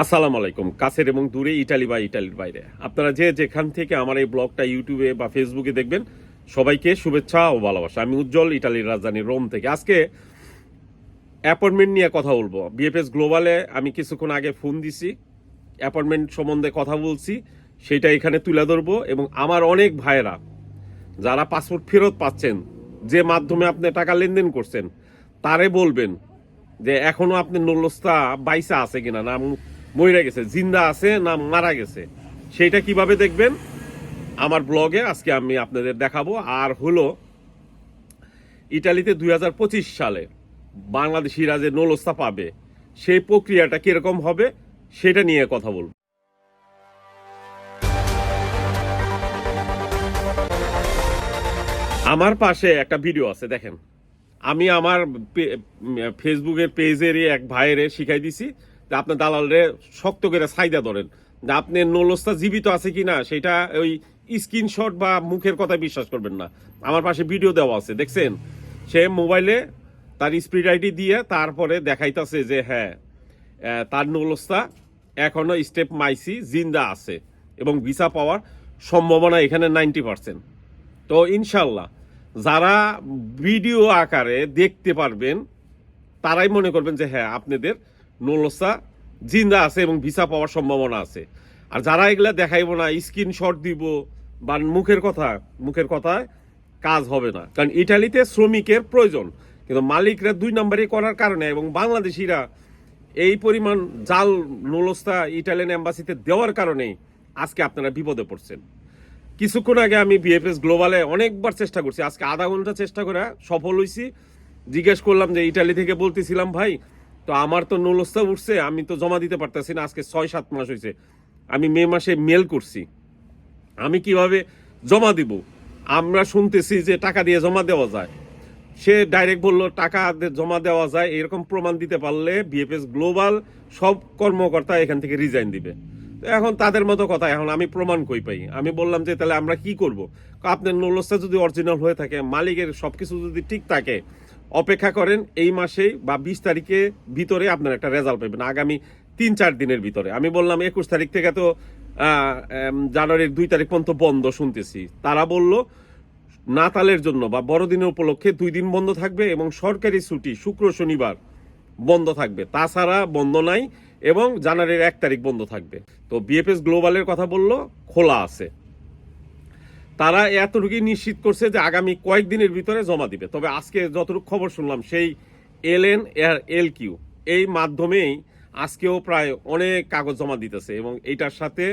আসসালামু আলাইকুম। কাছের এবং দূরে ইটালি বা ইটালির বাইরে। আপনারা যে যেখান থেকে আমার এই ব্লগটা ইউটিউবে বা ফেসবুকে দেখবেন, সবাইকে শুভেচ্ছা ও ভালোবাসা। আমি উজ্জ্বল ইটালির রাজধানী রোম থেকে। আজকে অ্যাপয়েন্টমেন্ট নিয়ে কথা বলব। বিএফএস গ্লোবালে আমি কিছুক্ষণ আগে ফোন দিছি। অ্যাপয়েন্টমেন্ট সম্বন্ধে কথা বলছি। সেটা এখানে তুলে ধরবো এবং আমার অনেক ভাইয়েরা, যারা পাসপোর্ট ফেরত পাচ্ছেন, যে মাধ্যমে আপনি টাকা লেনদেন করছেন, তারে বলবেন যে, এখনও আপনি নলস্তা বাইসা আছে কিনা? না মরে গেছে, জিন্দা আছে না মারা গেছে? সেইটা কীভাবে দেখবেন? আমার ব্লগে আজকে আমি আপনাদের দেখাবো। আর হলো, ইটালিতে দু হাজার পঁচিশ সালে বাংলাদেশিরা যে নলস্তা পাবে। সেই প্রক্রিয়াটা কীরকম হবে, সেটা নিয়ে কথা বলব। আমার পাশে একটা ভিডিও আছে, দেখেন। আমি আমার ফেসবুকের পেজেরই এক ভাইয়েরে শিখাই দিছি। যে আপনার দালালরে শক্ত করে সাইদা ধরেন, যে আপনি নলস্তা জীবিত আছে কিনা সেটা ওই স্ক্রিনশট বা মুখের কথা বিশ্বাস করবেন না। আমার পাশে ভিডিও দেওয়া আছে, দেখছেন? সে মোবাইলে তার স্পিড আইডি দিয়ে তারপরে দেখাইতেছে যে হ্যাঁ তার নলস্তা এখনও স্টেপ মাইসি জিন্দা আছে এবং ভিসা পাওয়ার সম্ভাবনা এখানে নাইনটি পার্সেন্ট তো ইনশাল্লাহ, যারা ভিডিও আকারে দেখতে পারবেন, তারাই মনে করবেন যে হ্যাঁ আপনাদের নলসা জিন্দা আছে এবং ভিসা পাওয়ার সম্ভাবনা আছে। আর যারা এগুলা দেখাইবো না, স্ক্রিনশট দিব বা মুখের কথা, মুখের কথায় কাজ হবে না। কারণ ইটালিতে শ্রমিকের প্রয়োজন। কিন্তু মালিকরা দুই নম্বরই করার কারণে এবং বাংলাদেশিরা এই পরিমাণ জাল নলস্তা ইটালিয়ান এম্বাসিতে দেওয়ার কারণেই আজকে আপনারা বিপদে পড়ছেন। কিছুক্ষণ আগে আমি বিএফএস গ্লোবালে অনেকবার চেষ্টা করছি, আজকে আধা ঘণ্টা চেষ্টা করে সফল হয়েছি জিজ্ঞেস করলাম যে ইটালি থেকে বলতেছিলাম, ভাই তো আমার তো নলস্তা উঠছে, আমি তো জমা দিতে পারতেছি না, আজকে ছয়, সাত মাস হয়েছে আমি মে মাসে মেল করছি। আমি কীভাবে জমা দিব? আমরা শুনতেছি যে টাকা দিয়ে জমা দেওয়া যায়। সে ডাইরেক্ট বলল, টাকা জমা দেওয়া যায়। এরকম প্রমাণ দিতে পারলে বিএফএস গ্লোবাল সব কর্মকর্তা এখান থেকে রিজাইন দিবে। তো এখন তাদের মতো কথা, এখন আমি প্রমাণ কই পাই? আমি বললাম যে, তাহলে আমরা কি করব? আপনার নলসটা যদি অরিজিনাল হয়ে থাকে, মালিকের সবকিছু যদি ঠিক থাকে অপেক্ষা করেন এই মাসেই বা বিশ তারিখে ভিতরে আপনার একটা রেজাল্ট পাবেন, আগামী তিন চার দিনের ভিতরে। আমি বললাম একুশ তারিখ থেকে তো জানুয়ারির দুই তারিখ পর্যন্ত বন্ধ শুনতেছি। তারা বলল, নাতালের জন্য বা বড়দিনের উপলক্ষে দুই দিন বন্ধ থাকবে এবং সরকারি ছুটি শুক্র, শনিবার বন্ধ থাকবে। তাছাড়া বন্ধ নাই এবং জানুয়ারির এক তারিখ বন্ধ থাকবে। তো বিএফএস গ্লোবালের কথা বলল, খোলা আছে। তারা এতটুকুই নিশ্চিত করছে যে আগামী কয়েকদিনের ভিতরে জমা দিবে। তবে আজকে যতটুকু খবর শুনলাম, সেই এল এন এল কিউ এই মাধ্যমেই আজকেও প্রায় অনেক কাগজ জমা দিতেছে এবং এইটার সাথে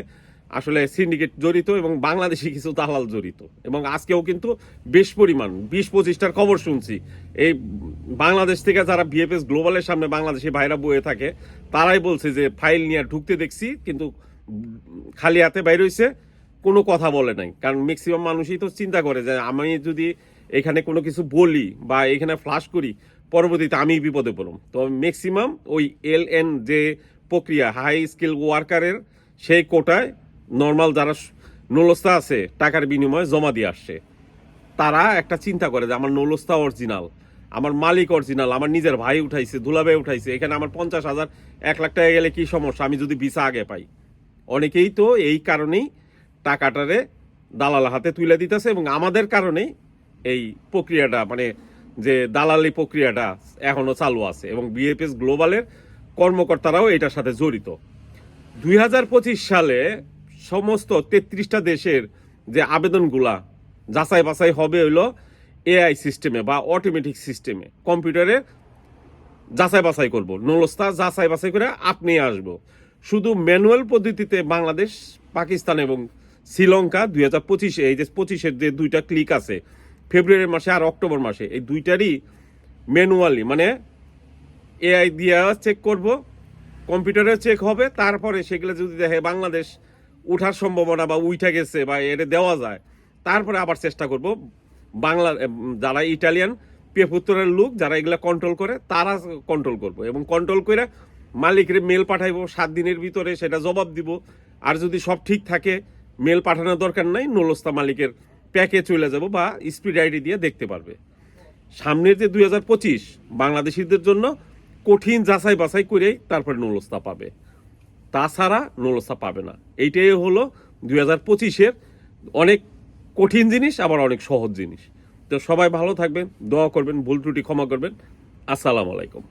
আসলে সিন্ডিকেট জড়িত এবং বাংলাদেশি কিছু দালাল জড়িত। এবং আজকেও কিন্তু বেশ পরিমাণ, বিশ পঁচিশটার খবর শুনছি। এই বাংলাদেশ থেকে যারা বিএফএস গ্লোবালের সামনে বাংলাদেশি ভাইরা বয়ে থাকে, তারাই বলছে যে ফাইল নিয়ে ঢুকতে দেখছি, কিন্তু খালি হাতে বাইর হইছে। কোনো কথা বলে নাই। কারণ ম্যাক্সিমাম মানুষই তো চিন্তা করে যে আমি যদি এখানে কোনো কিছু বলি বা এখানে ফ্লাশ করি, পরবর্তীতে আমি বিপদে পড়ব। তো ম্যাক্সিমাম ওই এল এন যে প্রক্রিয়া হাই স্কিল ওয়ার্কারের সেই কোটায় নর্মাল যারা নলস্তা আছে, টাকার বিনিময়ে জমা দিয়ে আসছে। তারা একটা চিন্তা করে যে আমার নলস্তা অরিজিনাল আমার মালিক অরিজিনাল আমার নিজের ভাই উঠাইছে, দুলাভাই উঠাইছে, এখানে আমার পঞ্চাশ হাজার, এক লাখ টাকা গেলে কি সমস্যা? আমি যদি ভিসা আগে পাই। অনেকেই তো এই কারণেই টাকাটারে দালাল হাতে তুলে দিতেছে এবং আমাদের কারণেই এই প্রক্রিয়াটা মানে যে দালালি প্রক্রিয়াটা এখনও চালু আছে এবং বিএফএস গ্লোবালের কর্মকর্তারাও এটার সাথে জড়িত। দুই হাজার পঁচিশ সালে সমস্ত তেত্রিশটা দেশের যে আবেদনগুলা যাচাই বাছাই হবে হইল এআই সিস্টেমে বা অটোমেটিক সিস্টেমে। কম্পিউটারে যাচাই বাছাই করব। নলস্তা যাচাই বাছাই করে আপনি আসব। শুধু ম্যানুয়াল পদ্ধতিতে বাংলাদেশ, পাকিস্তান এবং শ্রীলঙ্কা দুই হাজার পঁচিশে, এই যে পঁচিশের যে দুইটা ক্লিক আছে, ফেব্রুয়ারি মাসে আর অক্টোবর মাসে, এই দুইটারই ম্যানুয়ালি মানে এআই দিয়ে চেক করব কম্পিউটারে চেক হবে, তারপরে সেগুলো যদি দেখে বাংলাদেশ উঠার সম্ভাবনা বা উঠে গেছে বা এটা দেওয়া যায়, তারপরে আবার চেষ্টা করব বাংলা যারা ইটালিয়ান পেপুত্তরের লোক, যারা এগুলো কন্ট্রোল করে, তারা কন্ট্রোল করব এবং কন্ট্রোল করে মালিকের মেল পাঠাইবো, সাত দিনের ভিতরে সেটা জবাব দিব, আর যদি সব ঠিক থাকে মেল পাঠানোর দরকার নাই, নলস্তা মালিকের প্যাকে চলে যাব বা স্পিড আইডি দিয়ে দেখতে পারবে। সামনের যে দুই হাজার পঁচিশ, বাংলাদেশিদের জন্য কঠিন যাচাই বাছাই করেই তারপরে নলস্তা পাবে। তাছাড়া নলস্তা পাবে না। এইটাই হলো দুই হাজার পঁচিশের অনেক কঠিন জিনিস, আবার অনেক সহজ জিনিস। তো সবাই ভালো থাকবেন, দোয়া করবেন, ভুল ত্রুটি ক্ষমা করবেন। আসসালামু আলাইকুম।